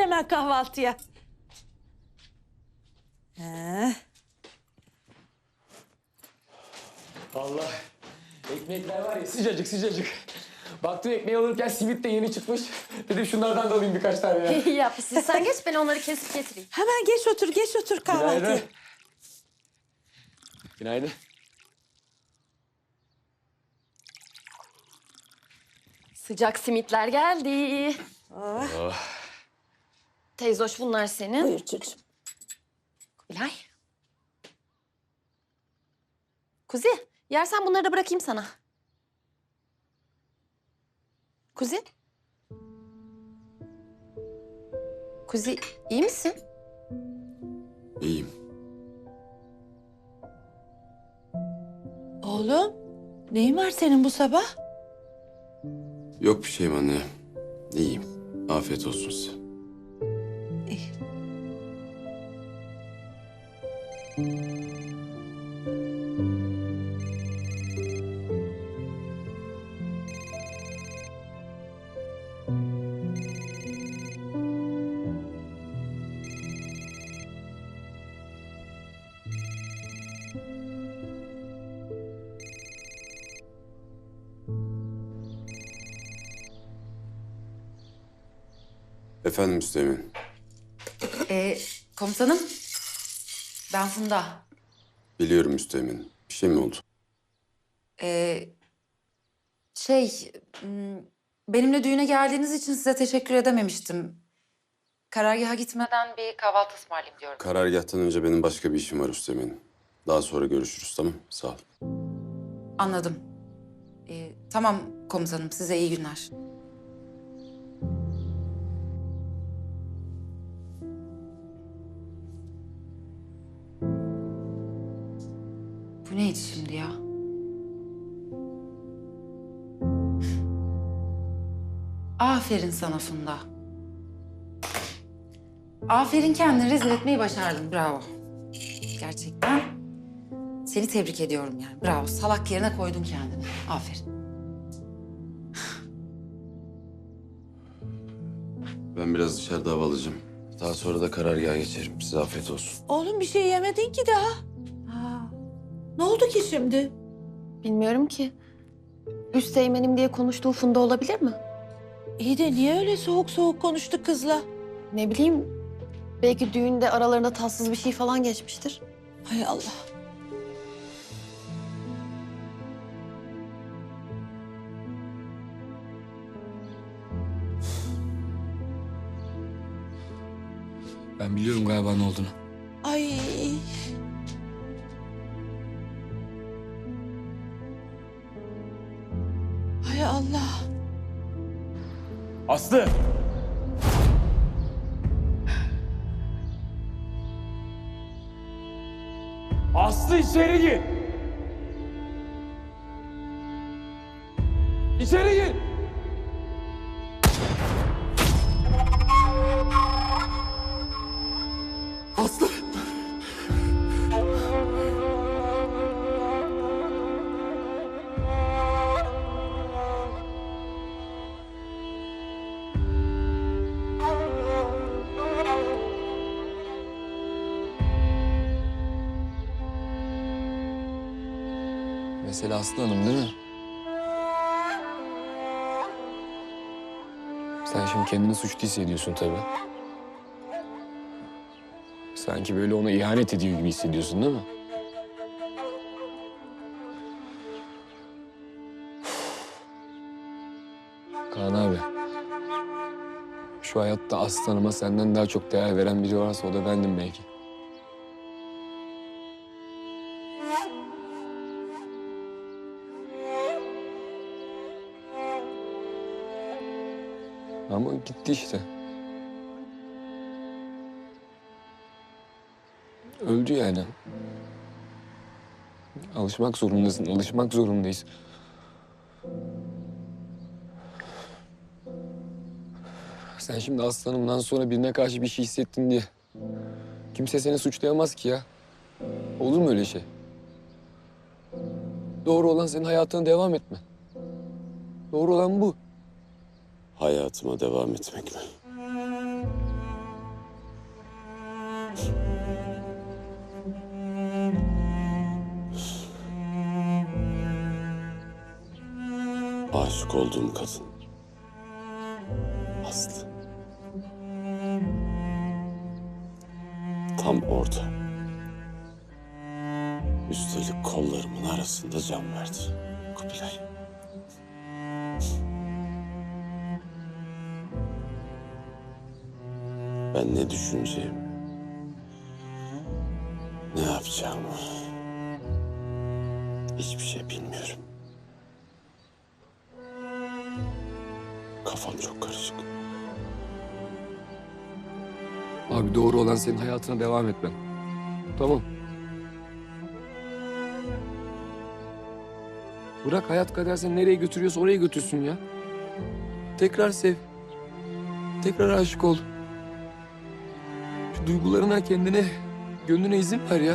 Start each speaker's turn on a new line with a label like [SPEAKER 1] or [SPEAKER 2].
[SPEAKER 1] hemen kahvaltıya. He.
[SPEAKER 2] Allah. Ekmekler var ya sıcacık sıcacık. Baktım ekmeği alırken simit de yeni çıkmış. Dedim şunlardan da alayım birkaç tane ya.
[SPEAKER 3] İyi yapmışsın. Sen geç ben onları kesip getireyim.
[SPEAKER 1] Hemen geç otur, geç otur kahvaltıya.
[SPEAKER 2] Günaydın. Günaydın.
[SPEAKER 3] Sıcak simitler geldi.
[SPEAKER 1] Oh,
[SPEAKER 3] Teyze hoş bunlar senin.
[SPEAKER 1] buyur çocuğum.
[SPEAKER 3] Bilay. Kuzi, yersen bunları da bırakayım sana. Kuzi. Kuzi, iyi misin?
[SPEAKER 4] İyiyim.
[SPEAKER 1] Oğlum, neyin var senin bu sabah?
[SPEAKER 4] Yok bir şeyim anne. İyiyim. Afiyet olsun size. Efendim Müstemin.
[SPEAKER 5] Ee, komutanım, ben Funda.
[SPEAKER 4] Biliyorum Müstemin. Bir şey mi oldu?
[SPEAKER 5] Ee, şey, m, benimle düğüne geldiğiniz için size teşekkür edememiştim. Karargaha gitmeden bir kahvaltı ısmarlayayım diyorum.
[SPEAKER 4] Karargahtan önce benim başka bir işim var Müstemin. Daha sonra görüşürüz tamam Sağ ol.
[SPEAKER 5] Anladım. Ee, tamam komutanım, size iyi günler. Bu neydi şimdi ya? Aferin sana Funda. Aferin kendini rezil etmeyi başardın. Bravo. Gerçekten seni tebrik ediyorum yani. Bravo. Salak yerine koydun kendini. Aferin.
[SPEAKER 4] Ben biraz dışarıda hava alacağım. Daha sonra da karargaha geçerim. Size afiyet olsun.
[SPEAKER 1] Oğlum bir şey yemedin ki daha. Ne oldu ki şimdi?
[SPEAKER 3] Bilmiyorum ki. Üst teğmenim diye konuştuğu Funda olabilir mi?
[SPEAKER 1] İyi de niye öyle soğuk soğuk konuştu kızla?
[SPEAKER 3] Ne bileyim. Belki düğünde aralarında tatsız bir şey falan geçmiştir.
[SPEAKER 1] Hay Allah.
[SPEAKER 2] Ben biliyorum galiba ne olduğunu. Aslı! Aslı içeri gir! İçeri gir! Mesele Aslı Hanım değil mi? Sen şimdi kendini suçlu hissediyorsun tabii. Sanki böyle ona ihanet ediyor gibi hissediyorsun değil mi? Kaan abi. Şu hayatta aslanıma senden daha çok değer veren biri varsa o da bendim belki. Ama gitti işte. Öldü yani. Alışmak zorundasın, alışmak zorundayız. Sen şimdi aslanımdan sonra birine karşı bir şey hissettin diye. Kimse seni suçlayamaz ki ya. Olur mu öyle şey? Doğru olan senin hayatına devam etme. Doğru olan bu.
[SPEAKER 4] Hayatıma devam etmek mi? Aşık olduğum kadın. Aslı. Tam orada. Üstelik kollarımın arasında can verdi. Kubilay. Ben ne düşüneceğim, ne yapacağımı hiçbir şey bilmiyorum. Kafam çok karışık.
[SPEAKER 2] Abi doğru olan senin hayatına devam etmen. Tamam. Bırak hayat kader seni nereye götürüyorsa oraya götürsün ya. Tekrar sev. Tekrar aşık ol. Duygularına kendine, gönlüne izin ver ya.